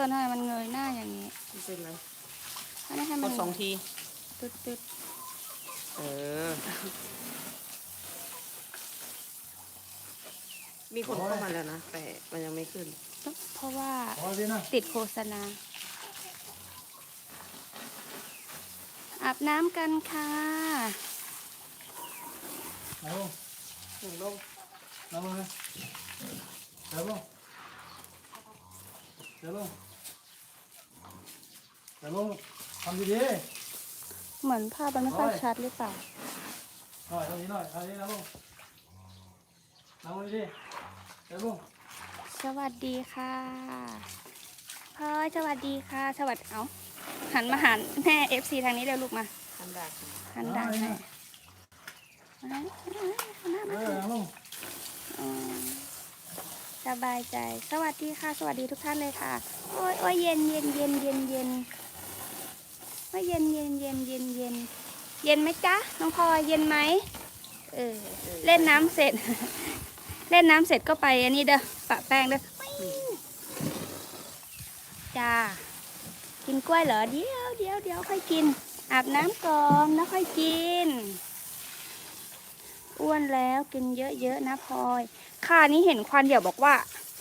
ฟิร์นทำไมมันเงยหน้าอย่างนี้ไม่เป็นไรถ้าไม่ให้กมันดสองที ตึ๊ดตึ๊ดเออ มีคนเข้ามาแล้วนะ แต่มันยังไม่ขึ้นเพราะว่าพอดีนะติดโฆษณา อาบน้ำกันค่ะนั่งลงหนึ่งลงนั่งลงนะ เดี๋ยวลงเดี๋ยวลงเดี๋ยวลงทำดีเหมือนภาพมันไม่ค่อยชัดหรือเปล่า ๆหน่อยตรงนี้หน่อยอันนี้นั่งลงนั่งลงดีๆเดี๋ยวลงสวัสดีค่ะพลอยสวัสดีค่ะ สวัสดีเอาหันมาหันแม่เอฟซีทางนี้เร็วลูกมาทันดักหันด่านให้มามาเอมาอนั่งลงอืมสบายใจ สวัสดีค่ะ สวัสดีทุกท่านเลยค่ะ โอ้ยโอ้ยเย็นเย็นเย็นเย็นเย็น โอ้ยเย็นเย็นเย็นเย็นเย็นเย็นไหมจ๊ะน้องพลอยเย็นไหมเออเล่นน้ำเสร็จ เล่นน้ำเสร็จก็ไปอันนี้เด้อปะแป้งเด้อจ้ากินกล้วยเหรอเดี๋ยวเดี๋ยวเดี๋ยวค่อยกิน อาบน้ำก่อนแล้วค่อยกิน อ้วนแล้วกินเยอะๆนะพลอย ค่านี้เห็นควันเดี๋ยวบอกว่า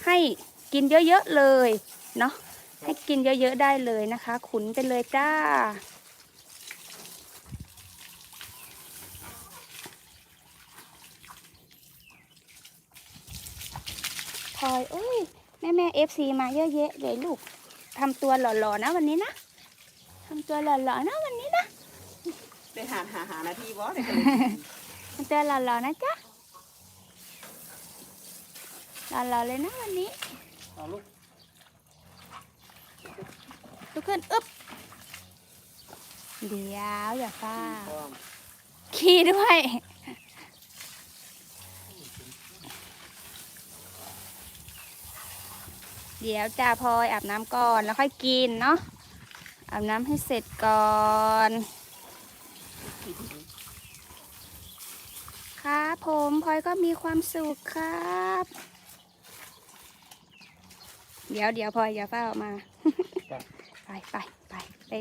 ให้กินเยอะๆเลยเนาะ ให้กินเยอะๆได้เลยนะคะ ขุนไปเลยจ้า พลอยโอ้ย แม่แม่เอฟซีมาเยอะแยะเลยลูกทำตัวหล่อๆนะวันนี้นะทำตัวหล่อๆนะวันนี้นะไปหาหาหานาทีบอสเลยก็เลยทำตัวหล่อๆนะจ๊ะหล่อๆเลยนะวันนี้เอาลูก ลุกขึ้นอึ๊บเดี๋ยวอย่าฟ้าขี้ด้วยเดี๋ยวจ่าพลอยอาบน้ำก่อนแล้วค่อยกินเนาะอาบน้ำให้เสร็จก่อนครับผมพลอยก็มีความสุขครับ เดี๋ยวเดี๋ยวพลอยอย่าฟ้าออกมา ไปไปไปไป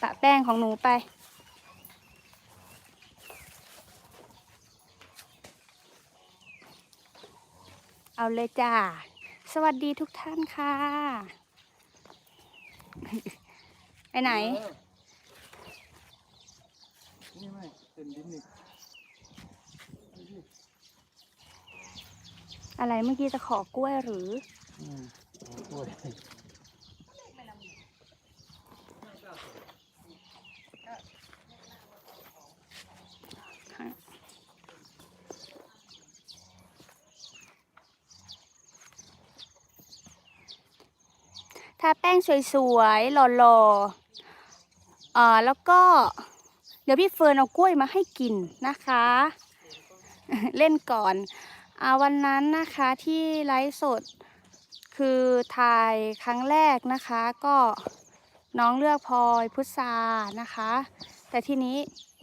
ปะแป้งของหนูไป เอาเลยจ้า สวัสดีทุกท่านค่ะ ไปไหนเออนี่ไม่เต็มดินนี่อะไรเมื่อกี้จะขอกล้วยหรือ อืมโอ้ย ทาแป้งสวยๆหล่อๆอ่าแล้วก็เดี๋ยวพี่เฟิร์นเอากล้วยมาให้กินนะคะ เล่นก่อนอาวันนั้นนะคะที่ไลฟ์สดคือถ่ายครั้งแรกนะคะก็น้องเลือกพลอยพุทรานะคะ แต่ทีนี้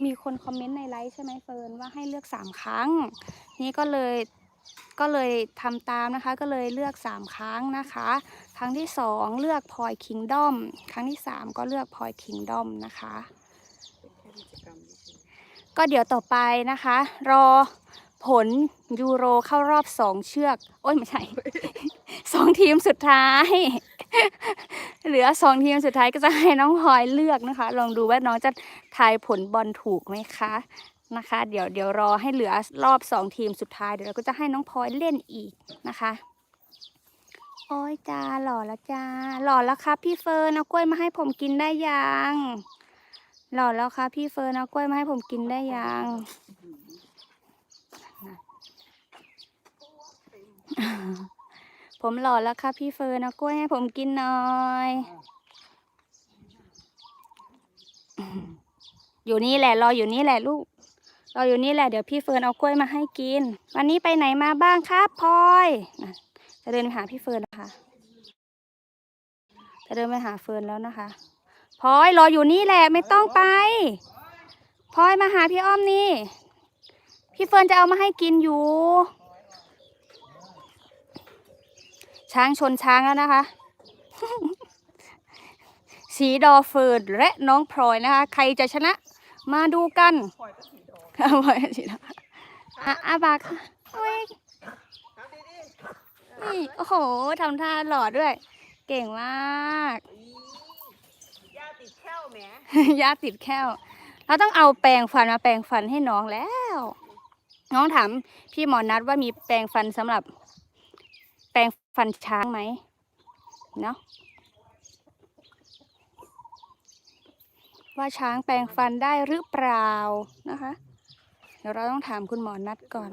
มีคนคอมเมนต์ในไลฟ์ใช่ไหมเฟิร์นว่าให้เลือก3ครั้ง นี้ก็เลย ก็เลยทำตามนะคะก็เลยเลือก 3 ครั้งนะคะ ครั้งที่ 2 เลือกพลอยคิงดอมครั้งที่ 3 ก็เลือกพลอยคิงดอมนะคะก็เดี๋ยวต่อไปนะคะ รอผลยูโรเข้ารอบสองเชือก โอ้ยไม่ใช่สองทีมสุดท้าย เหลือสองทีมสุดท้ายก็จะให้น้องพลอยเลือกนะคะ ลองดูว่าน้องจะทายผลบอลถูกไหมคะ นะคะ เดี๋ยวเดี๋ยวรอให้เหลือรอบสองทีมสุดท้ายเดี๋ยวเราก็จะให้น้องพลอยเล่นอีกนะคะโอ้ยจ้าหล่อแล้วจ้าหล่อแล้วครับพี่เฟิร์นเอากล้วยมาให้ผมกินได้ยังหล่อแล้วครับพี่เฟิร์นเอากล้วยมาให้ผมกินได้ยังผมหล่อแล้วครับพี่เฟิร์นเอากล้วยให้ผมกินหน่อยอยู่นี่แหละรออยู่นี่แหละลูก รออยู่นี่แหละเดี๋ยวพี่เฟิร์นเอากล้วยมาให้กิน วันนี้ไปไหนมาบ้างครับพลอยจะเดินไปหาพี่เฟิร์นนะคะจะเดินไปหาเฟิร์นแล้วนะคะพลอยรออยู่นี่แหละไม่ต้องไปพลอยมาหาพี่อ้อมนี่ พี่เฟิร์นจะเอามาให้กินอยู่ ช้างชนช้างแล้วนะคะสีดอเฟิร์นและน้องพลอยนะคะ ใครจะชนะ มาดูกัน เอาไว้สีดออะอาบากค่ะโอ้ยนี่โอ้โหทำท่าหล่อด้วย เก่งมากยาติดแข้วแหมยาติดแค้วเราต้องเอาแปรงฟันมาแปรงฟันให้น้องแล้ว น้องถามพี่หมอนัดว่ามีแปรงฟันสำหรับ แปรงฟันช้างไหมเนาะว่าช้างแปรงฟันได้หรือเปล่านะคะ เดี๋ยวเราต้องถามคุณหมอนัดก่อน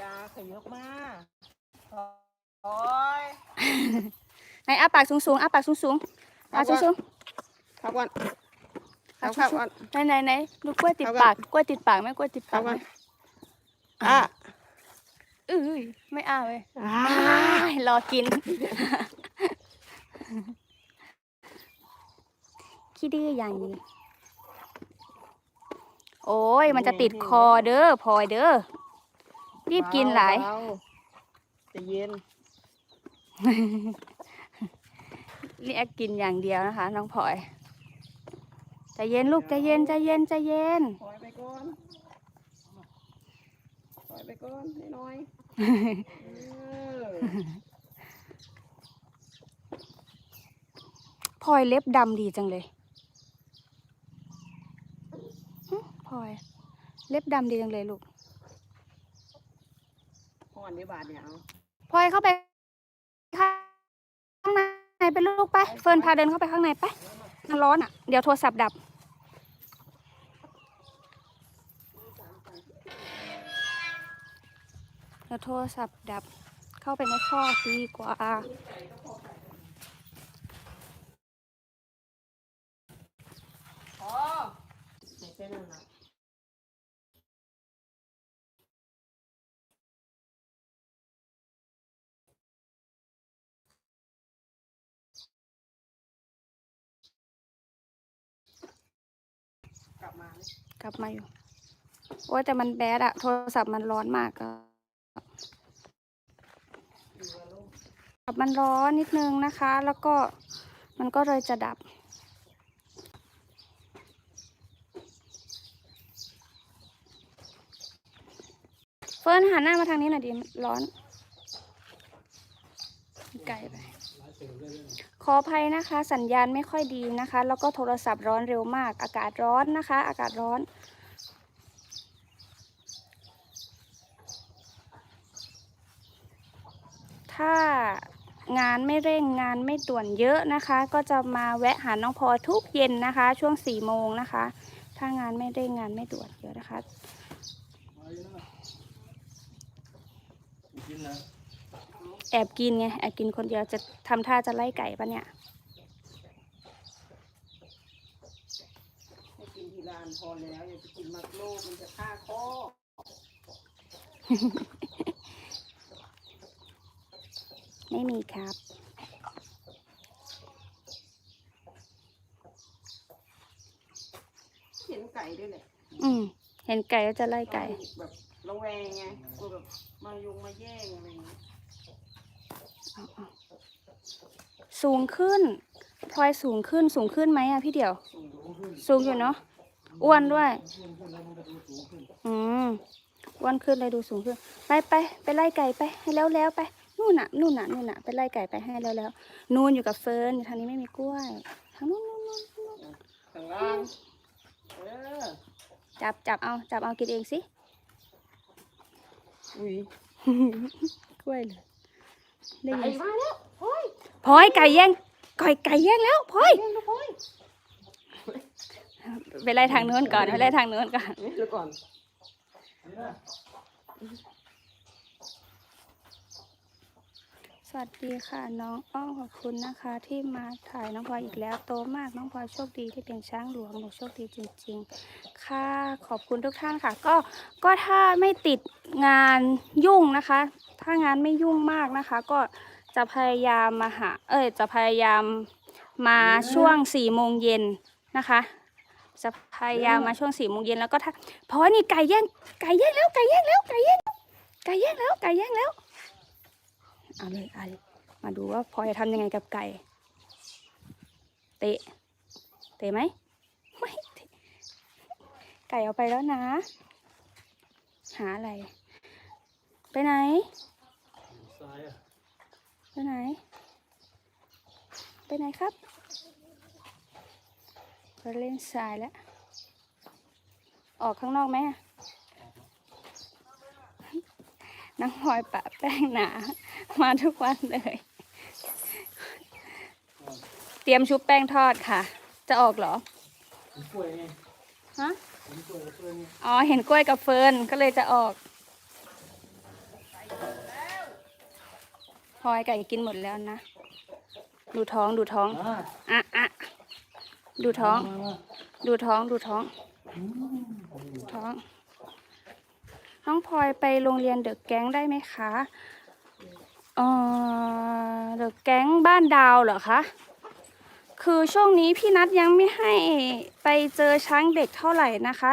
ยาขยับมาโอ้ยไหนอ้าปากสูงๆอ้าปากสูงๆอ้าสูงพักก่อนๆพัอ้ากพักสูงก่อนๆไหนไหนไหนดูกล้วยติดเอาก่อนปากกล้วยติดปากไหมกล้วยติดพัปากกก่ไหอมนอะเอ้ยไม่อ้าเลยอ่าอ้ายรอกิน ขี้ดื้ออย่างนี้ โอ้ย มันจะติดคอเด้อพลอยเด้อ รีบกินหลายเบๆใจะเย็นเรียกกินอย่างเดียวนะคะ น้องพลอยใจเย็นลูกใจเย็นใจเย็นใจเย็นปล่อยไปก่อนปล่อยไปก่อนให้น้อยเออพลอยเล็บดำดีจังเลยหึพ ลอย เล็บดำดีจังเลยลูกพ่อนได้บาทเนี่ยเอาพลอยเข้าไปข้างในไปลูกไป เฟิร์นพาเดินเข้าไปข้างในไปมันร้อนอะ เดี๋ยวโทรศัพท์ดับ เดี๋ยวโทรศัพท์ดับ เข้าไปในข้อกดีกว่าพอไม่ใบมาไหมกลับมาอยู่ โอ้ยแต่มันแบดอะโทรศัพท์มันร้อนมากอะกลับมันร้อนนิดนึงนะคะ แล้วก็มันก็เลยจะดับ เฟิร์นหันหน้ามาทางนี้หน่อยดิร้อน ไกลไป ขออภัยนะคะสัญญาณไม่ค่อยดีนะคะ แล้วก็โทรศัพท์ร้อนเร็วมาก อากาศร้อนนะคะ อากาศร้อน ถ้างานไม่เร่งงานไม่ด่วนเยอะนะคะ ก็จะมาแวะหาน้องพอทุกเย็นนะคะ ช่วงสี่โมงนะคะ ถ้างานไม่เร่งงานไม่ด่วนเยอะนะคะ แอบกินไงแอบกินคนเดียวจะทำท่าจะไล่ไก่ปะเนี่ยให้กินทีละอันพอแล้วอย่าไปกินมักโลกมันจะฆ่าคอไม่มีครับ เห็นไก่ด้วยแหละอืม เห็นไก่ก็จะไล่ไก่ แบบระแวงไงกลัวแบบมายุงมาแย่งอะไรอย่างเงี้ย สูงขึ้นพลอยสูงขึ้นสูงขึ้นไหมอะพี่เดี่ยว สูงอยู่เนาะอ้วนด้วย อืมอ้วนขึ้นเลยดูสูงขึ้น ไปไปไปไล่ไก่ไป ให้แล้วแล้วไปนู่นน่ะนู่นน่ะนู่นน่ะไปไล่ไก่ไปให้แล้วแล้วนู่นอยู่กับเฟิร์นอยู่ทางนี้ไม่มีกล้วยทางนู้นนู่นนู่นนู่นข้างล่างเออจับจับเอาจับเอากินเองสิอุ้ยกล้วยเลย ได้ไก่ยินมาแล้วโอ้ยพลอยไก่แย่งไก่ไก่แย่งแล้วพลอยเล่นนะพ่อยไปไล่ทางนู้นก่อนไปไล่ทางนู้นก่อนเดี๋ยวก่อนนี่นะสวัสดีค่ะน้องอ้อมขอบคุณนะคะ ที่มาถ่ายน้องพลอยอีกแล้วโตมากน้องพลอยโชคดีที่เป็นช้างหลวงหนูโชคดีจริง ๆ ค่ะขอบคุณทุกท่านค่ะ ก็ก็ถ้าไม่ติดงานยุ่งนะคะ ถ้างานไม่ยุ่งมากนะคะ ก็จะพยายามมาหาเอ้ยจะพยายามมาช่วงสี่โมงเย็นนะคะจะพยายามมาช่วงสี่โมงเย็นแล้วก็ถ้าเพราะว่านี่ไก่แย่งไก่แย่งแล้วไก่แย่งแล้วไก่แย่งไก่แย่งแล้วไก่แย่งแล้วเอาเลยเอาเลยมาดูว่าพลอยจะทำยังไงกับไก่ เตะ เตะไหมไม่เตะไก่เอาไปแล้วนะ หาอะไร ไปไหนซ้ายอะ ไปไหน ไปไหนครับไปเล่นทรายแล้ว ออกข้างนอกไหมอะน้องพลอยปะแป้งหนา มาทุกวันเลย เตรียมชุบแป้งทอดค่ะ จะออกเหรอเห็นกล้วยไงฮะ เห็นกล้วยกับเพื่อนไงอ๋อ เห็นกล้วยกับเฟิร์นก็เลยจะออก พลอยไก่กินหมดแล้วนะ ดูท้องดูท้อง อ่าอะอะดูท้องมามาดูท้อง ดูท้องอืมโอ้โหท้อง น้องพลอยไปโรงเรียนเดอะแก๊งได้ไหมคะเออเดอะแก๊งบ้านดาวเหรอคะ คือช่วงนี้พี่นัดยังไม่ให้ไปเจอช้างเด็กเท่าไหร่นะคะ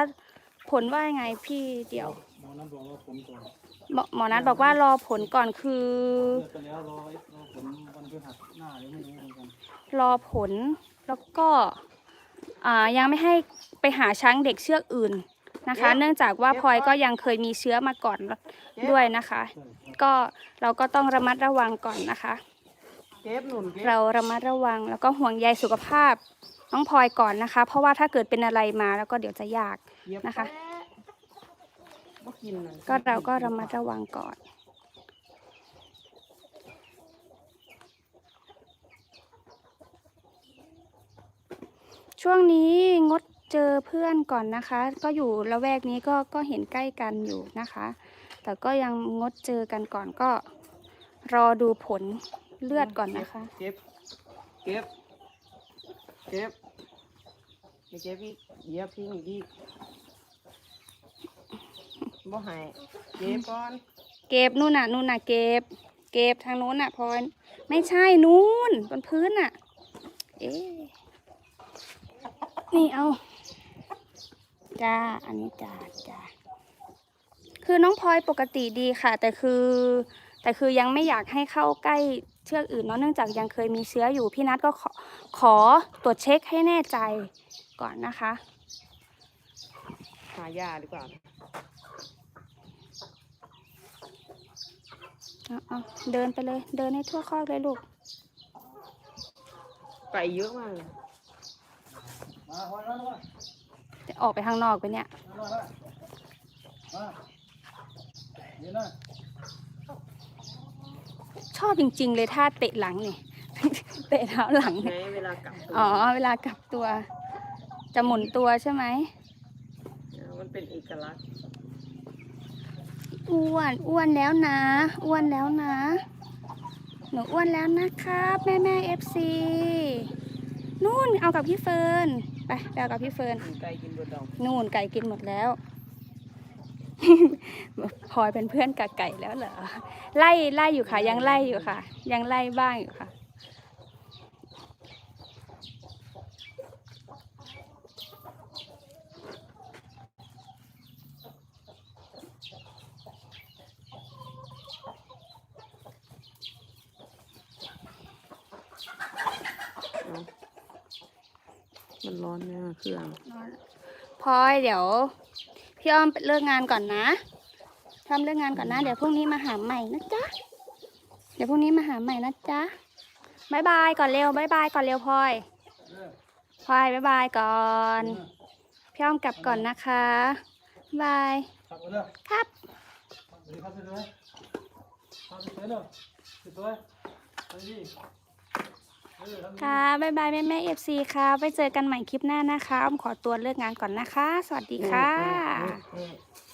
ผลว่ายังไงพี่เดี๋ยวหมอนั้นบอกว่าผมก่อน หมอหมอนัดบอกว่ารอผลก่อนคือ เลือกไปแล้วรอรอผลวันพฤหัสหน้ายังไม่รู้เหมือนกันรอผลแล้วก็อ่ายังไม่ให้ไปหาช้างเด็กเชือกอื่นนะคะ เนื่องจากว่าพลอยก็ยังเคยมีเชื้อมาก่อนด้วยนะคะใช่ครับก็เราก็ต้องระมัดระวังก่อนนะคะ เก็บหนุนเก็บเราระมัดระวังแล้วก็ห่วงใยสุขภาพน้องพลอยก่อนนะคะ เพราะว่าถ้าเกิดเป็นอะไรมาแล้วก็เดี๋ยวจะยากเหยียบนะคะแปบ่กินน่ะก็เราก็ระมัดระวังก่อน ช่วงนี้งดเจอเพื่อนก่อนนะคะ ก็อยู่ละแวกนี้ก็ก็เห็นใกล้กันอยู่นะคะ แต่ก็ยังงดเจอกันก่อนก็รอดูผลเลือดก่อนนะคะ เก็บ เก็บ เก็บไม่เก็บอีกเหยียบทิ้งอีก บ่ให้เก็บก่อนเก็บนู่นน่ะนู่นน่ะเก็บ เก็บทางนู้นน่ะพลอยไม่ใช่นู่นบนพื้นน่ะ เอ๊ะนี่เอาจ้าอันนี้จ้าจ้าคือน้องพลอยปกติดีค่ะ แต่คือ แต่คือยังไม่อยากให้เข้าใกล้เชือกอื่นเนาะเนื่องจากยังเคยมีเชื้ออยู่พี่นัทก็ขอขอตรวจเช็คให้แน่ใจก่อนนะคะ หายาดีกว่า เอาเอาเดินไปเลย เดินให้ทั่วคอกเลยลูก ไก่เยอะมากเลยมาพลอยมามาจะออกไปข้างนอกไปเนี่ยมามามาเดี๋ยวนะชอบจริง ๆ เลยท่าเตะหลังนี่เตะเท้าหลังไงเนี่ยเวลากลับตัวอ๋อ เวลากลับตัว จะหมุนตัวใช่ไหม มันเป็นเอกลักษณ์ อ้วน อ้วนแล้วนะ อ้วนแล้วนะ หนูอ้วนแล้วนะครับ แม่แม่เอฟซีนู่นเอากับพี่เฟิร์น ไปไปเอากับพี่เฟิร์นกินไก่กินบนดองนู่นไก่กินหมดแล้ว พลอยเป็นเพื่อนกับไก่แล้วเหรอ ไล่ไล่อยู่ค่ะ ยังไล่อยู่ค่ะ ยังไล่บ้างอยู่ค่ะ มันร้อนไหมอะเครื่องพลอยเดี๋ยว พี่อ้อมเลิกงานก่อนนะทำเลิกงานก่อนนะ เดี๋ยวพรุ่งนี้มาหาใหม่นะจ๊ะ เดี๋ยวพรุ่งนี้มาหาใหม่นะจ๊ะบายบายก่อนเร็วบายบายก่อนเร็วพลอยเออพลอยบายบายก่อนเออพี่อ้อมกลับก่อนนะคะบายขับไปเร็วครับสวัสดีครับสวยๆทำสวยๆเร็วสวยๆ ค่ะบายบายแม่แม่เอฟซีค่ะไปเจอกันใหม่คลิปหน้านะคะอ้อมขอตัวเลิกงานก่อนนะคะ สวัสดีค่ะ